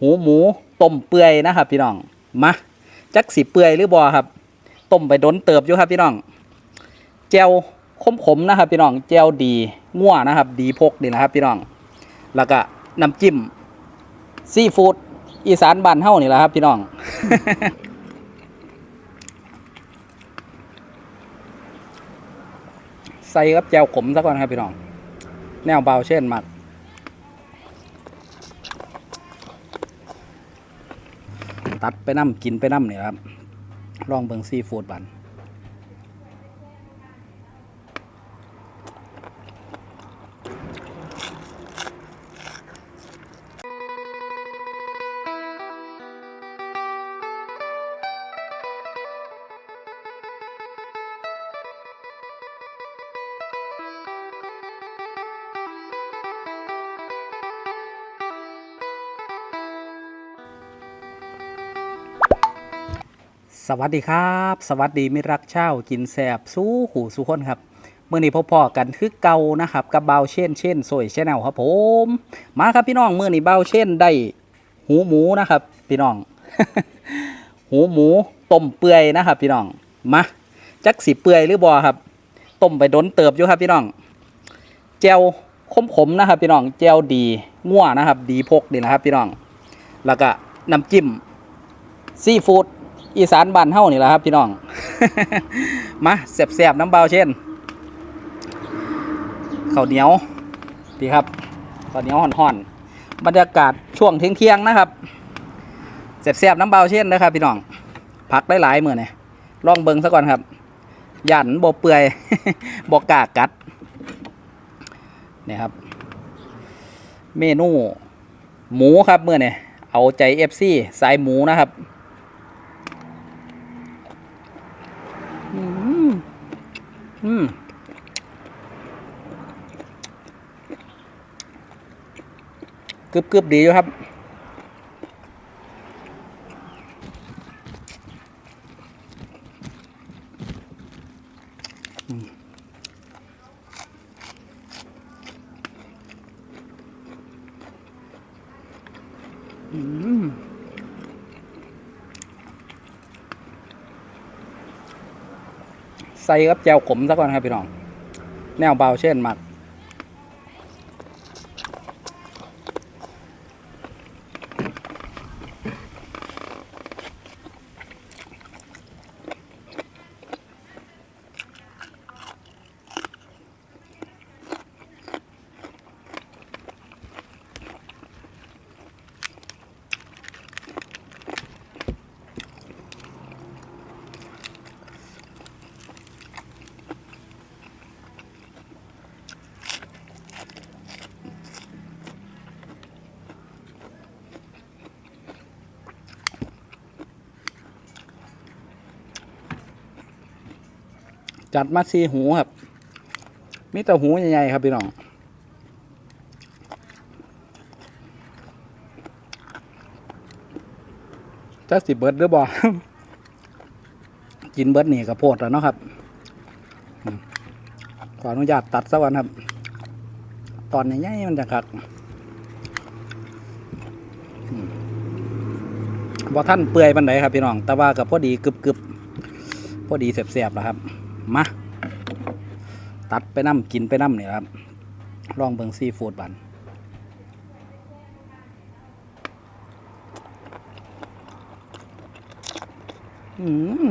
หูหมูต้มเปื่อยนะครับ พี่น้อง มาจักสีเปื่อยหรือบอครับต้มไปดนเติบอยู่ครับพี่น้องแจวขมๆนะครับ พี่น้องแจวดีง่วนะครับ ดีพกนี่นะครับ พี่น้อง แล้วก็น้ำจิ้มซีฟู้ดอีสานบ้านเฮานี่แหละครับ พี่น้องใส่กับแจวขมซะก่อนครับพี่น้อง แนวเบาเช่นมาก ตัดไปน้ำกินไปน้ำนี่ยครับลองเบิงซีฟู้ดบัน สวัสดีครับ สวัสดีมิรักเช่ากินแสบสู้หูสู้คนครับเมื่อนี้พบพ่อกันคือเก่านะครับกับเบาเช่นเช่นโซยแชนแนลครับผม มาครับพี่น้องเมื่อนี้เบาเช่นได้หูหมูนะครับ พี่น้อง หูหมูต้มเปื่อยนะครับ พี่น้องมาจักสีเปื่อยหรือบอครับต้มไปดนเติบอยู่ครับพี่น้องแจวขมๆนะครับ พี่น้องแจวดีง่วนะครับ ดีพกนี่นะครับ พี่น้อง แล้วก็น้ำจิ้มซีฟู้ด อีสานบ้านเฮานี่แหละครับพี่น้อง มาแสบๆน้ำเบาเช่นข้าวเหนียวพี่ครับข้าวเหนียวห่อนๆบรรยากาศช่วงเที่ยงๆนะครับแสบๆน้ำเบาเช่นนะครับ พี่น้องพักได้หลายมือเนี่ยลองเบิงซะก่อนครับยันบ่เปื่อยบ่กากัดนี่ครับ เมนู หมูครับเมื่อเนี่ยเอาใจเอฟซีสายหมูนะครับ อืม อืมกึบกึบดีอยู่ครับ อืม ใส่กับแจวขมซะก่อนครับพี่น้อง แนวเบาเช่นหมัก จัดมาซีหูครับมีแต่หูใหญ่ๆครับพี่น้องจักสิเบิร์ดหรือบ่กินเบิร์ดนี่กับโพดแล้วเนาะครับ ขออนุญาตตัดสักวันครับ ตอนใหญ่ๆมันจะคักอืมบ่ท่านเปื่อยปันไดครับพี่น้อง แต่ว่ากับพอดีกึบๆพอดีเสียบๆแล้วครับ มาตัดไปน้ำกินไปน้ำเนี่ยครับลองเบิงซีฟู้ดบันอืม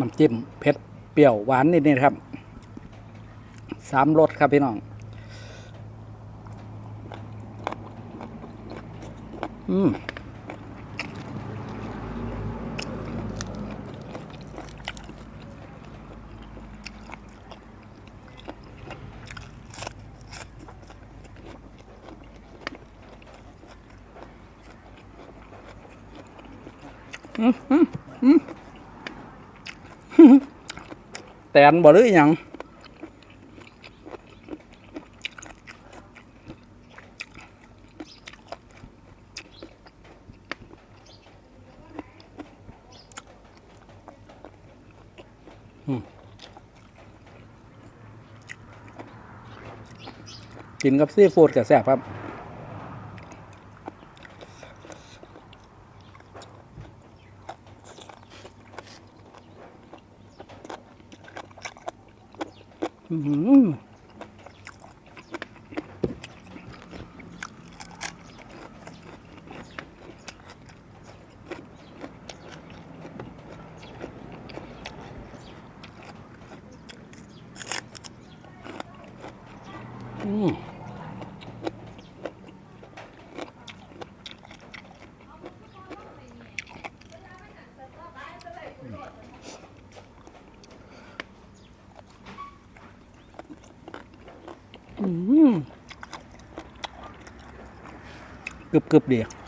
น้ำจิ้มเผ็ดเปรี้ยวหวานนิดๆครับสามรสครับพี่น้อง อืม แตนบ่หรือยังอืมกินกับซีฟู้ดกับแซ่บครับ อื้อหืออืมอืม กึบๆเดียว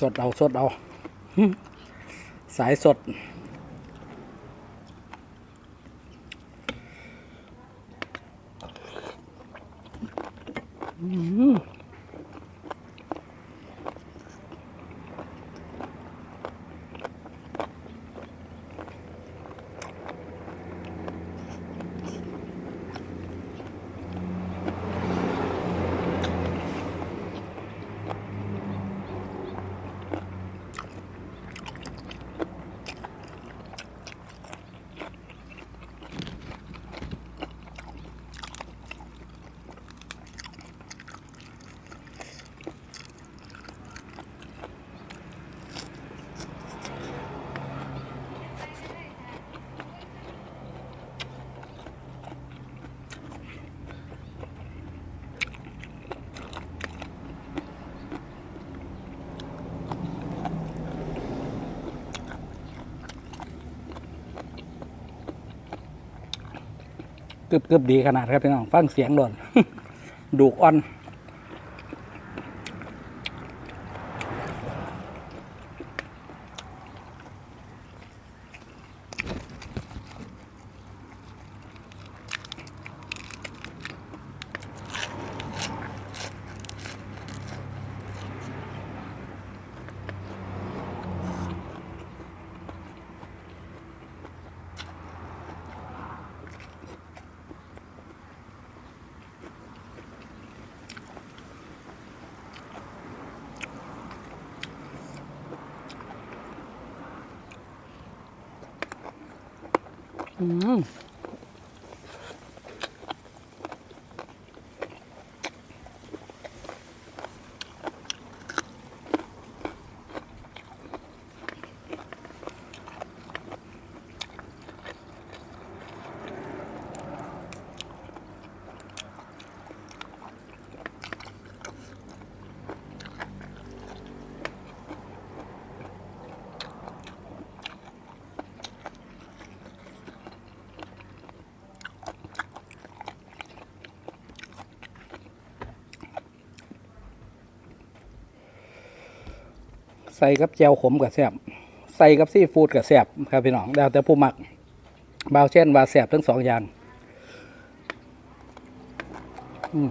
สดเอาสดเอาสายสด กึบกึบดีขนาดครับพี่น้อง ฟังเสียงโดนดูกอ่อน อื ใส่กับแจวขมกับแซ่บใส่กับซีฟู้ดกับแซ่บครับพี่น้องแล้วแต่ผู้มักบาวเช่นว่าแซ่บทั้งสองอย่าง อืม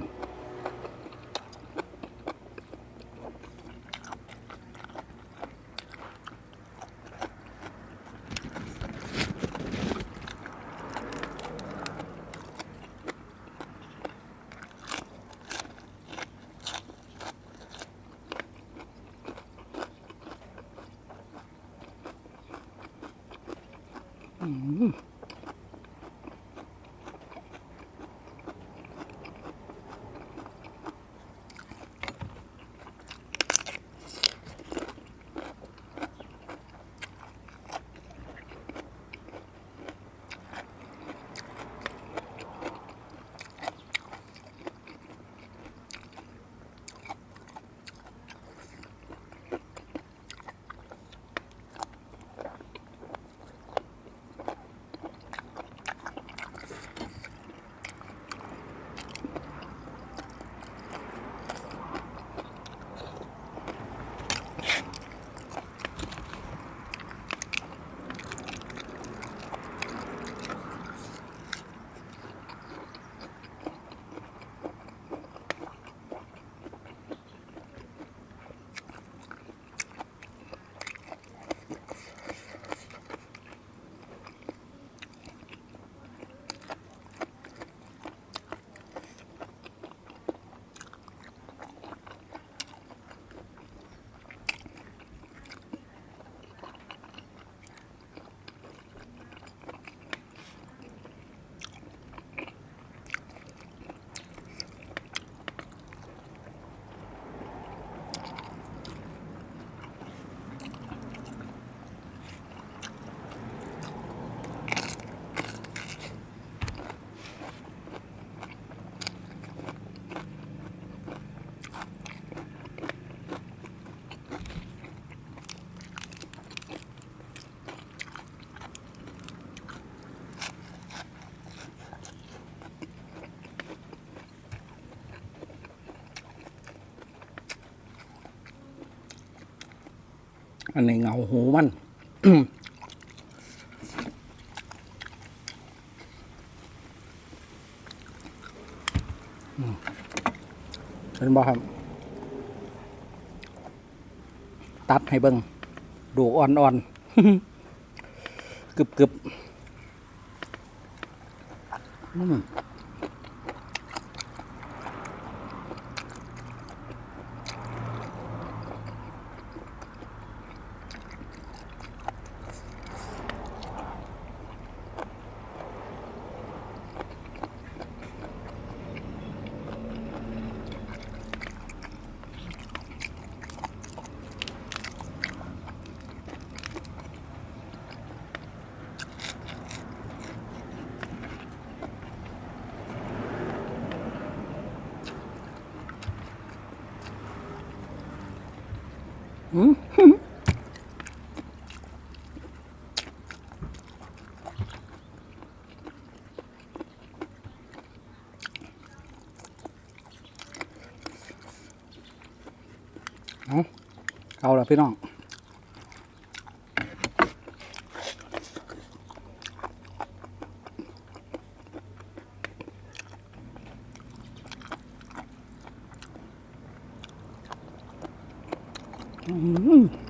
อันนี้เงาหูมันเป็นบ่ครับ ตัดให้เบิงดูอ่อนๆกึบกึบอืม อืม เอา เอาละพี่น้องอืม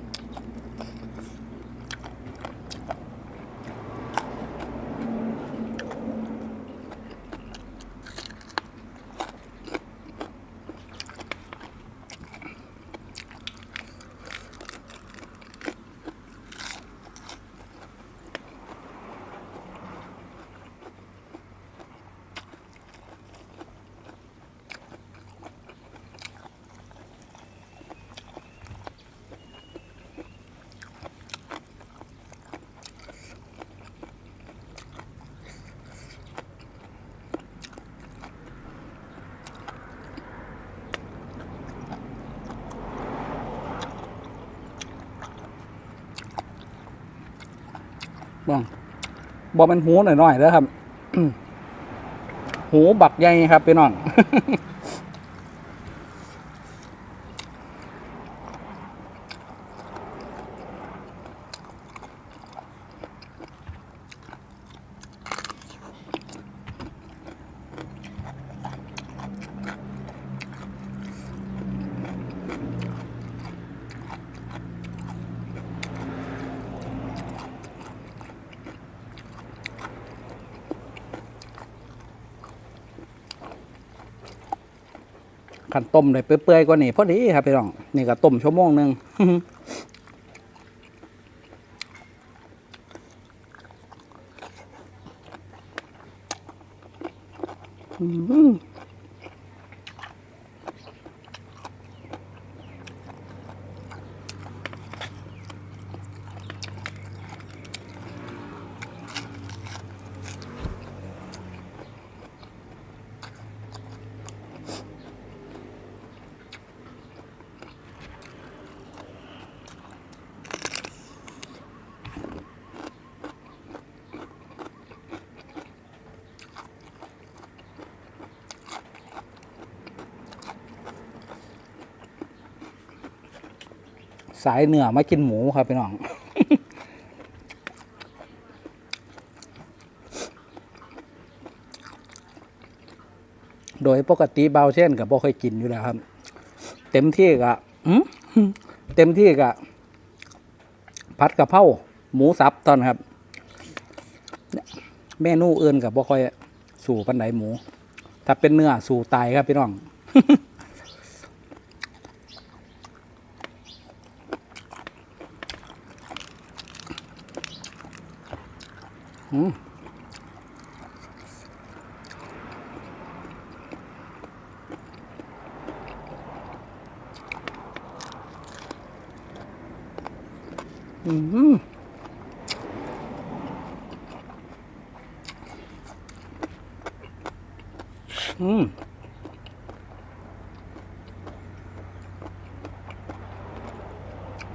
บ้องบอเป็นหูหน่อยๆแล้วครับ หูบักใหญ่ครับพี่น้อง ขันต้มเลยเปื่อยๆกว่านี้พอดีครับพี่น้องนี่ก็ต้มชั่วโมงหนึ่งอืม สายเนื้อมากินหมูครับพี่น้องโดยปกติเบาเช่นกับบ่เคยกินอยู่แล้วครับ เต็มที่กะเต็มที่กะผัดกะเพราหมูสับตอนครับเมนูอื่นกับบ่ค่อยสู่ปันไหนหมู ถ้าเป็นเนื้อสู่ตายครับพี่น้อง อืมอืมอืม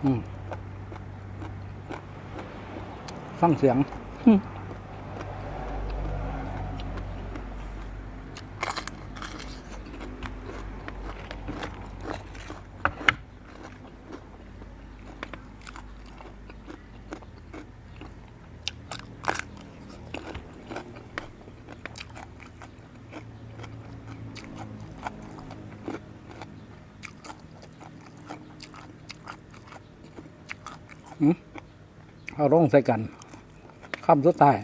อืมฟังเสียง อ หืม เอาลงใส่กันคำสุดท้าย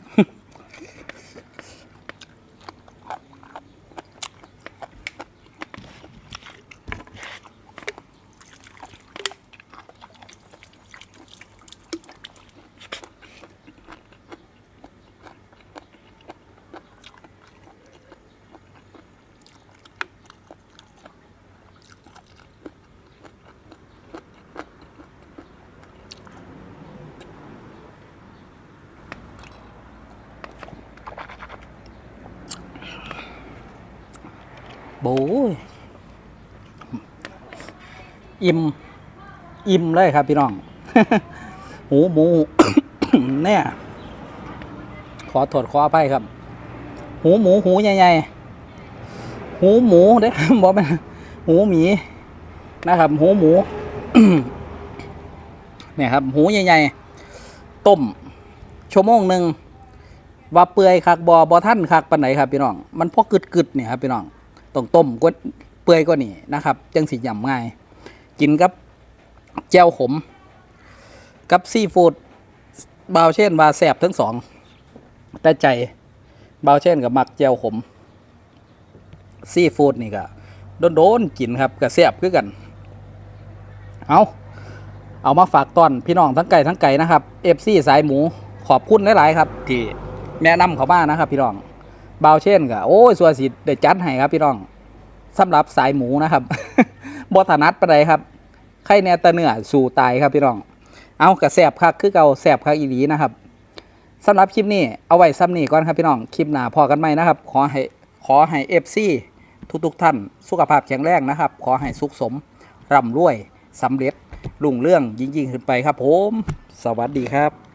บ้ยอิ่ม อิ่มเลยครับพี่น้อง หูหมูเนี่ยขอโทษขออภัยครับ หูหมูหูใหญ่ๆ หูหมูเด้บอกเป็นหูหมีนะครับ หูหมูเนี่ยครับ หูใหญ่ๆ ต้มชั่วโมงหนึ่งว่าเปื่อยคักบอบอท่านคักปันไหนครับพี่น้อง มันพอกึดกึดๆเนี่ยครับพี่น้อง ต้องต้มกว่าเปื่อยกว่านี่นะครับ จังสิยำง่าย กินกับแจ่วขม กับซีฟู้ดบาวเช่นบาแสบทั้งสอง แต่ใจบาวเช่นกับมักแจ่วขม ซีฟู้ดนี่ก็โดนๆกินครับกับแสบคือกัน เอาเอามาฝากตอนพี่น้องทั้งไก่ทั้งไก่นะครับเอฟซีสายหมูขอบคุณหลาย ๆ ครับ ที่แนะนำเขามานะครับ พี่น้อง บาวเช่นก็โอ้ยสัวสิเดจัดให้ครับพี่น้องสำหรับสายหมูนะครับบถนัดปานใดครับไข่แนตะเนื้อสู่ตายครับพี่น้อง เอากระแสบคักคือเก่าแสบคักอีหลีนะครับสำหรับคลิปนี้เอาไว้ซ้ำนี้ก่อนครับพี่น้องคลิปหน้าพอกันไหมนะครับ ขอให้ขอให้เอฟซีทุกๆท่าน สุขภาพแข็งแรงนะครับ ขอให้สุขสมร่ำรวยสำเร็จรุ่งเรื่องยิ่งๆขึ้นไปครับผม สวัสดีครับ